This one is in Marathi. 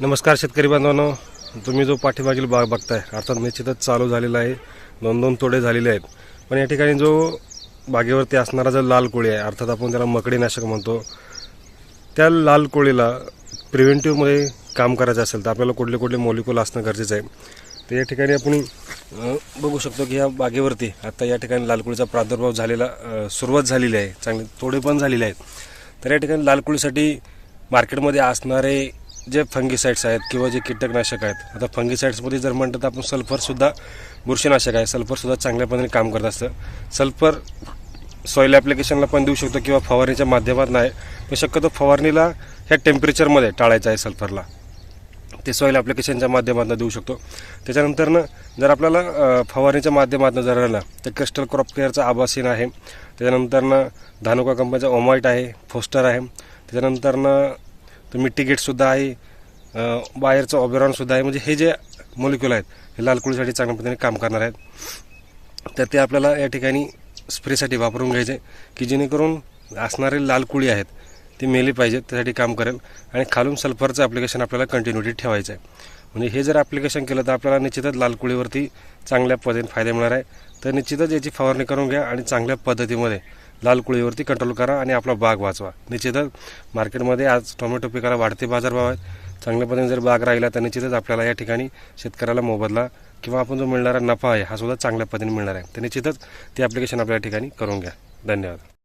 नमस्कार शेतकरी बांधवांनो. तुम्ही जो पाठीमागील बाग बघताय अर्थात निश्चितच चालू झालेला आहे. दोन दोन तोडे झालेले आहेत. पण या ठिकाणी जो बागेवरती असणारा जो लाल कोळी आहे अर्थात आपण त्याला मकडीनाशक म्हणतो त्या लाल कोळीला प्रिव्हेंटिव्हमध्ये काम करायचं असेल तर आपल्याला कुठले कुठले मॉलिक्युल असणं गरजेचं आहे. तर या ठिकाणी आपण बघू शकतो की या बागेवरती आता या ठिकाणी लालकोळीचा प्रादुर्भाव झालेला सुरुवात झालेली आहे. चांगले तोडे पण झालेले आहेत. तर या ठिकाणी लालकोळीसाठी मार्केटमध्ये असणारे जे फंगिसाईड्स आहेत किंवा जे कीटकनाशक आहेत आता फंगिसाईड्समध्ये जर म्हणतात तर आपण सल्फरसुद्धा बुरशीनाशक आहे सल्फरसुद्धा चांगल्या पद्धतीने काम करत असतं. सल्फर सॉईल ॲप्लिकेशनला पण देऊ शकतो किंवा फवारणीच्या माध्यमातून आहे पण शक्यतो फवारणीला ह्या टेम्परेचरमध्ये टाळायचं आहे सल्फरला. ते सॉईल ॲप्लिकेशनच्या माध्यमातून देऊ शकतो. त्याच्यानंतरनं जर आपल्याला फवारणीच्या माध्यमातून जर राहिलं तर क्रिस्टल क्रॉप केअरचा आबासीन आहे. त्याच्यानंतरनं धानुका कंपनीचा ओमाईट आहे फोस्टर आहे. त्याच्यानंतरनं तुम्ही तिकीटसुद्धा आहे बाहेरचं ऑबेरॉनसुद्धा आहे. म्हणजे हे जे मोलिक्युल आहेत हे लाल कुळीसाठी चांगल्या पद्धतीने काम करणार आहेत. तर ते आपल्याला या ठिकाणी स्प्रेसाठी वापरून घ्यायचे की जेणेकरून असणारे लाल कुळी आहेत ती मेली पाहिजेत त्यासाठी काम करेल. आणि खालून सल्फरचं ॲप्लिकेशन आपल्याला कंटिन्युटी ठेवायचं आहे. म्हणजे हे जर ॲप्लिकेशन केलं तर आपल्याला निश्चितच लाल कुळीवरती चांगल्या पद्धतीने फायदा मिळणार आहे. तर निश्चितच याची फवारणी करून घ्या आणि चांगल्या पद्धतीमध्ये लाल कुळीवरती कंट्रोल करा आणि आपला बाग वाचवा. निश्चितच मार्केटमध्ये आज टोमॅटो पिकाला वाढते बाजारभाव आहेत. चांगल्या पद्धतीने जर बाग राहिला तर निश्चितच आपल्याला या ठिकाणी शेतकऱ्याला मोबदला किंवा आपण जो मिळणारा नफा आहे हा सुद्धा चांगल्या पद्धतीने मिळणार आहे. तर निश्चितच ते ॲप्लिकेशन आपल्या ठिकाणी करून घ्या. धन्यवाद.